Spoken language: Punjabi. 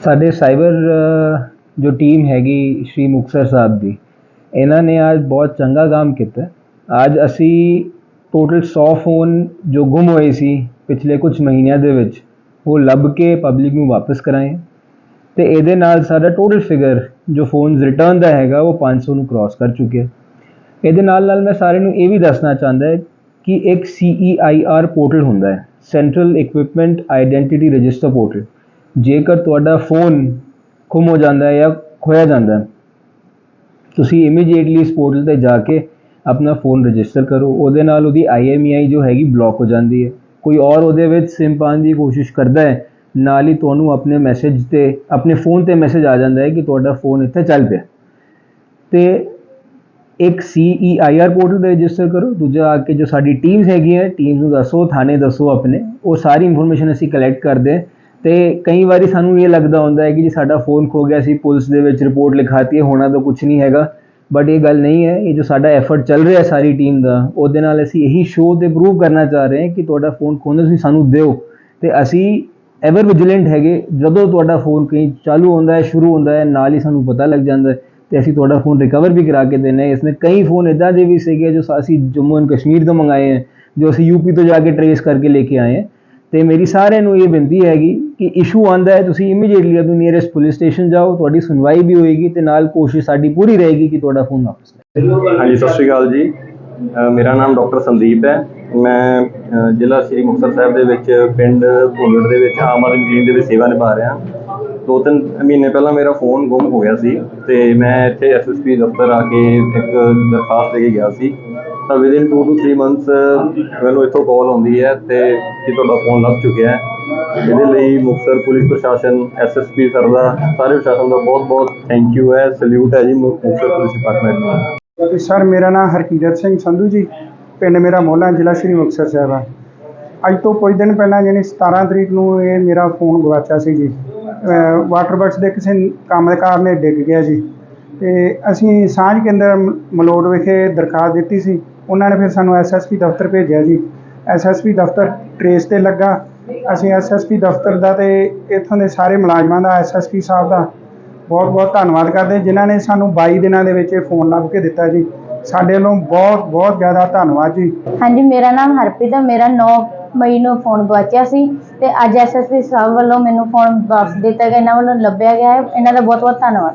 ਸਾਡੇ ਸਾਈਬਰ ਜੋ ਟੀਮ ਹੈਗੀ ਸ਼੍ਰੀ ਮੁਕਤਸਰ ਸਾਹਿਬ ਦੀ, ਇਹਨਾਂ ਨੇ ਅੱਜ ਬਹੁਤ ਚੰਗਾ ਕੰਮ ਕੀਤਾ। ਅੱਜ ਅਸੀਂ ਟੋਟਲ 100 ਫੋਨ ਜੋ ਗੁੰਮ ਹੋਏ ਸੀ ਪਿਛਲੇ ਕੁਝ ਮਹੀਨਿਆਂ ਦੇ ਵਿੱਚ, ਉਹ ਲੱਭ ਕੇ ਪਬਲਿਕ ਨੂੰ ਵਾਪਸ ਕਰਾਏ। ਤੇ ਇਹਦੇ ਨਾਲ ਸਾਡਾ ਟੋਟਲ ਫਿਗਰ ਜੋ ਫੋਨਸ ਰਿਟਰਨ ਦਾ ਹੈਗਾ, ਉਹ 500 ਨੂੰ ਕ੍ਰਾਸ ਕਰ ਚੁੱਕਿਆ। ਇਹਦੇ ਨਾਲ ਨਾਲ ਮੈਂ ਸਾਰਿਆਂ ਨੂੰ ਇਹ ਵੀ ਦੱਸਣਾ ਚਾਹੁੰਦਾ ਹੈ ਕਿ ਇੱਕ CEIR ਪੋਰਟਲ ਹੁੰਦਾ ਹੈ central equipment identity register portal ਜੇਕਰ ਤੁਹਾਡਾ ਫੋਨ ਗੁੰਮ ਹੋ ਜਾਂਦਾ ਹੈ ਜਾਂ ਖੋਇਆ ਜਾਂਦਾ ਹੈ, ਤੁਸੀਂ ਇਮੀਡੀਏਟਲੀ ਇਸ ਪੋਰਟਲ ਤੇ ਜਾ ਕੇ ਆਪਣਾ ਫੋਨ ਰਜਿਸਟਰ ਕਰੋ। ਉਹਦੇ ਨਾਲ ਉਹਦੀ IMEI ਜੋ ਹੈਗੀ ਬਲੌਕ ਹੋ ਜਾਂਦੀ ਹੈ। ਕੋਈ ਔਰ ਉਹਦੇ ਵਿੱਚ ਸਿਮ ਪਾਉਣ ਦੀ ਕੋਸ਼ਿਸ਼ ਕਰਦਾ ਹੈ, ਨਾਲ ਹੀ ਤੁਹਾਨੂੰ ਆਪਣੇ ਮੈਸੇਜ ਤੇ, ਆਪਣੇ ਫੋਨ ਤੇ ਮੈਸੇਜ ਆ ਜਾਂਦਾ ਹੈ ਕਿ ਤੁਹਾਡਾ ਫੋਨ ਇੱਥੇ ਚੱਲ ਪਿਆ। ਤੇ ਇੱਕ CEIR ਪੋਰਟਲ ਤੇ ਰਜਿਸਟਰ ਕਰੋ। ਦੂਜਾ ਆ ਕੇ ਜੋ ਸਾਡੀ ਟੀਮਸ ਹੈਗੀਆਂ ਟੀਮਸ ਨੂੰ ਦੱਸੋ, ਥਾਣੇ ਦੱਸੋ ਆਪਣੇ। ਉਹ ਸਾਰੀ ਇਨਫੋਰਮੇਸ਼ਨ ਅਸੀਂ ਕਲੈਕਟ ਕਰਦੇ ਹਾਂ। ਤੇ ਕਈ ਵਾਰੀ ਸਾਨੂੰ ਇਹ ਲੱਗਦਾ ਹੁੰਦਾ ਹੈ ਕਿ ਜੀ ਸਾਡਾ ਫੋਨ ਖੋ ਗਿਆ ਸੀ, ਪੁਲਿਸ ਦੇ ਵਿੱਚ ਰਿਪੋਰਟ ਲਿਖਾਤੀ ਹੈ, ਹੋਣਾ ਤਾਂ ਕੁਝ ਨਹੀਂ ਹੈਗਾ। ਬਟ ਇਹ ਗੱਲ ਨਹੀਂ ਹੈ, ਇਹ ਜੋ ਸਾਡਾ ਐਫਰਟ ਚੱਲ ਰਿਹਾ ਸਾਰੀ ਟੀਮ ਦਾ, ਉਹਦੇ ਨਾਲ ਅਸੀਂ ਇਹੀ ਸ਼ੋਅ ਤੇ ਪ੍ਰੂਵ ਕਰਨਾ ਚਾਹ ਰਹੇ ਹਾਂ ਕਿ ਤੁਹਾਡਾ ਫੋਨ ਖੋਹਣਾ ਤੁਸੀਂ ਸਾਨੂੰ ਦਿਓ। ਤੇ ਅਸੀਂ ਐਵਰ ਵਿਜੀਲੈਂਟ ਹੈਗੇ, ਜਦੋਂ ਤੁਹਾਡਾ ਫੋਨ ਕहीं ਚਾਲੂ ਹੁੰਦਾ ਹੈ, ਸ਼ੁਰੂ ਹੁੰਦਾ ਹੈ, ਨਾਲ ਹੀ ਸਾਨੂੰ ਪਤਾ ਲੱਗ ਜਾਂਦਾ ਹੈ ਤੇ ਅਸੀਂ ਤੁਹਾਡਾ ਫੋਨ ਰਿਕਵਰ ਵੀ ਕਰਾ ਕੇ ਦੇਣਾ ਹਾਂ। ਇਸਨੇ ਕਈ ਫੋਨ ਇਦਾਂ ਦੇ ਵੀ ਸੀਗੇ ਜੋ ਅਸੀਂ ਜੰਮੂ ਐਂਡ ਕਸ਼ਮੀਰ ਤੋਂ ਮੰਗਾਏ ਹੈ, ਜੋ ਅਸੀਂ ਯੂਪੀ ਤੋਂ ਜਾ ਕੇ ਟਰੇਸ ਕਰਕੇ ਲੈ ਕੇ ਆਏ ਹਾਂ। ਤੇ ਮੇਰੀ ਸਾਰਿਆਂ ਨੂੰ ਇਹ ਬੇਨਤੀ ਹੈਗੀ ਕਿ ਇਸ਼ੂ ਆਂਦਾ ਹੈ, ਤੁਸੀਂ ਇਮੀਡੀਏਟਲੀ ਆਪਣੀ ਨੀਅਰੈਸਟ ਪੁਲਿਸ ਸਟੇਸ਼ਨ ਜਾਓ, ਤੁਹਾਡੀ ਸੁਣਵਾਈ ਵੀ ਹੋਏਗੀ ਤੇ ਨਾਲ ਕੋਸ਼ਿਸ਼ ਸਾਡੀ ਪੂਰੀ ਰਹੇਗੀ ਕਿ ਤੁਹਾਡਾ ਫੋਨ ਵਾਪਸ ਲੈ ਹਾਂਜੀ, ਸਤਿ ਸ਼੍ਰੀ ਅਕਾਲ ਜੀ। ਮੇਰਾ ਨਾਮ ਡਾਕਟਰ ਸੰਦੀਪ ਹੈ। ਮੈਂ ਜ਼ਿਲ੍ਹਾ ਸ੍ਰੀ ਮੁਕਤਸਰ ਸਾਹਿਬ ਦੇ ਵਿੱਚ ਪਿੰਡ ਭੁੱਲੜ ਦੇ ਵਿੱਚ ਆਮ ਆਦਮੀ ਟੀਮ ਦੇ ਵਿੱਚ ਸੇਵਾ ਨਿਭਾ ਰਿਹਾ। ਦੋ ਤਿੰਨ ਮਹੀਨੇ ਪਹਿਲਾਂ ਮੇਰਾ ਫੋਨ ਗੁੰਮ ਹੋ ਗਿਆ ਸੀ ਤੇ ਮੈਂ ਇੱਥੇ ਐਸਐਸਪੀ ਦਫ਼ਤਰ ਆ ਕੇ ਇੱਕ ਦਰਖਾਸਤ ਦੇ ਕੇ ਗਿਆ ਸੀ। ਤਾਂ ਵਿਦਿਨ 2 ਤੋਂ 3 ਮੰਥਸ ਮੈਨੂੰ ਇੱਥੋਂ ਕਾਲ ਆਉਂਦੀ ਹੈ ਤੇ ਕਿ ਤੁਹਾਡਾ ਫੋਨ ਲੱਭ ਚੁੱਕਿਆ ਹੈ। ਇਹਦੇ ਲਈ ਮੁਕਤਸਰ ਪੁਲਿਸ ਪ੍ਰਸ਼ਾਸਨ ਐਸਐਸਪੀ ਸਰ ਦਾ ਸਾਰੇ ਪ੍ਰਸ਼ਾਸਨ ਦਾ ਬਹੁਤ ਬਹੁਤ ਥੈਂਕ ਯੂ ਹੈ। ਸਲੂਟ ਹੈ ਜੀ ਮੁਕਤਸਰ ਪੁਲਿਸ ਡਿਪਾਰਟਮੈਂਟ ਨੂੰ। ਤੇ ਸਰ ਮੇਰਾ ਨਾਮ ਹਰਕੀਰਤ ਸਿੰਘ ਸੰਧੂ ਜੀ। ਪਿੰਡ ਮੇਰਾ ਮੋਹਲਾ ਜ਼ਿਲ੍ਹਾ ਸ਼੍ਰੀ ਮੁਕਤਸਰ ਸਾਹਿਬ ਆ। ਅੱਜ ਤੋਂ ਕੁਝ ਦਿਨ ਪਹਿਲਾਂ ਯਾਨੀ 17 ਤਰੀਕ ਨੂੰ ਇਹ ਮੇਰਾ ਫੋਨ ਗਵਾਚਿਆ ਸੀ ਜੀ। ਵਾਟਰ ਬਕਸ ਦੇ ਕਿਸੇ ਕੰਮ ਦੇ ਕਾਰਨ ਇਹ ਡਿੱਗ ਗਿਆ ਜੀ। ਤੇ ਅਸੀਂ ਸਾਂਝ ਕੇਂਦਰ ਮਲੋਟ ਵਿਖੇ ਦਰਖਾਸਤ ਦਿੱਤੀ ਸੀ। ਉਹਨਾਂ ਨੇ ਫਿਰ ਸਾਨੂੰ ਐਸਐਸਪੀ ਦਫ਼ਤਰ ਭੇਜਿਆ ਜੀ। ਐਸਐਸਪੀ ਦਫ਼ਤਰ ਟਰੇਸ ਤੇ ਲੱਗਾ। ਅਸੀਂ ਐਸਐਸਪੀ ਦਫ਼ਤਰ ਦਾ ਤੇ ਇੱਥੋਂ ਦੇ ਸਾਰੇ ਮੁਲਾਜ਼ਮਾਂ ਦਾ ਐਸਐਸਪੀ ਸਾਹਿਬ ਦਾ ਬਹੁਤ ਬਹੁਤ ਧੰਨਵਾਦ ਕਰਦੇ ਜਿਨ੍ਹਾਂ ਨੇ ਸਾਨੂੰ 22 ਦਿਨਾਂ ਦੇ ਵਿੱਚ ਇਹ ਫੋਨ ਲੱਭ ਕੇ ਦਿੱਤਾ ਜੀ। ਸਾਡੇ ਵੱਲੋਂ ਬਹੁਤ ਬਹੁਤ ਜ਼ਿਆਦਾ ਧੰਨਵਾਦ ਜੀ। ਹਾਂਜੀ, ਮੇਰਾ ਨਾਮ ਹਰਪ੍ਰੀਤ ਹੈ। ਮੇਰਾ 9 ਮਈ ਨੂੰ ਫੋਨ ਗਵਾਚਿਆ ਸੀ ਤੇ ਅੱਜ ਐਸਐਸਪੀ ਸਾਹਿਬ ਵੱਲੋਂ ਮੈਨੂੰ ਫੋਨ ਵਾਪਸ ਦਿੱਤਾ ਗਿਆ। ਇਹਨਾਂ ਵੱਲੋਂ ਲੱਭਿਆ ਗਿਆ ਹੈ। ਇਹਨਾਂ ਦਾ ਬਹੁਤ ਬਹੁਤ ਧੰਨਵਾਦ।